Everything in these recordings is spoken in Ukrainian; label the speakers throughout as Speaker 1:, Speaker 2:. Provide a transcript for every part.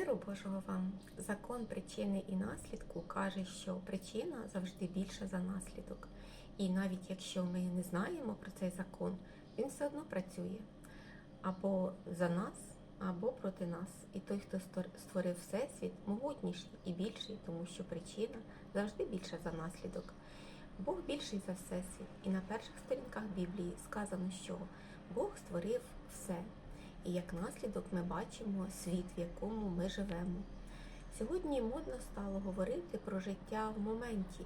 Speaker 1: Миру Божого вам закон причини і наслідку каже, що причина завжди більша за наслідок. І навіть якщо ми не знаємо про цей закон, він все одно працює або за нас, або проти нас. І той, хто створив всесвіт, могутніший і більший, тому що причина завжди більша за наслідок. Бог більший за всесвіт. І на перших сторінках Біблії сказано, що Бог створив все. І як наслідок ми бачимо світ, в якому ми живемо. Сьогодні модно стало говорити про життя в моменті,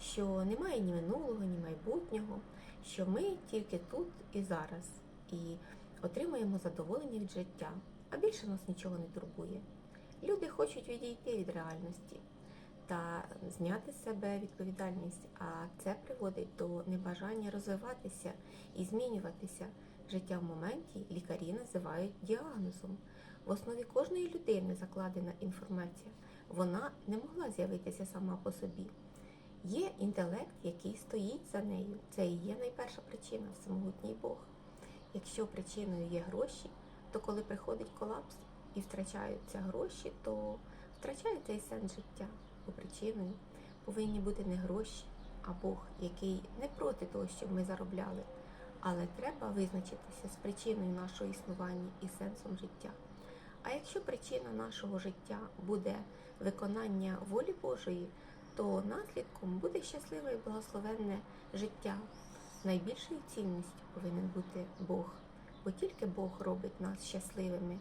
Speaker 1: що немає ні минулого, ні майбутнього, що ми тільки тут і зараз, і отримуємо задоволення від життя, а більше нас нічого не турбує. Люди хочуть відійти від реальності та зняти з себе відповідальність, а це приводить до небажання розвиватися і змінюватися. Життя в моменті лікарі називають діагнозом. В основі кожної людини закладена інформація. Вона не могла з'явитися сама по собі. Є інтелект, який стоїть за нею. Це і є найперша причина всемогутній Бог. Якщо причиною є гроші, то коли приходить колапс і втрачаються гроші, то втрачається і сенс життя. Бо причиною повинні бути не гроші, а Бог, який не проти того, щоб ми заробляли. Але треба визначитися з причиною нашого існування і сенсом життя. А якщо причина нашого життя буде виконання волі Божої, то наслідком буде щасливе і благословенне життя. Найбільшою цінністю повинен бути Бог, бо тільки Бог робить нас щасливими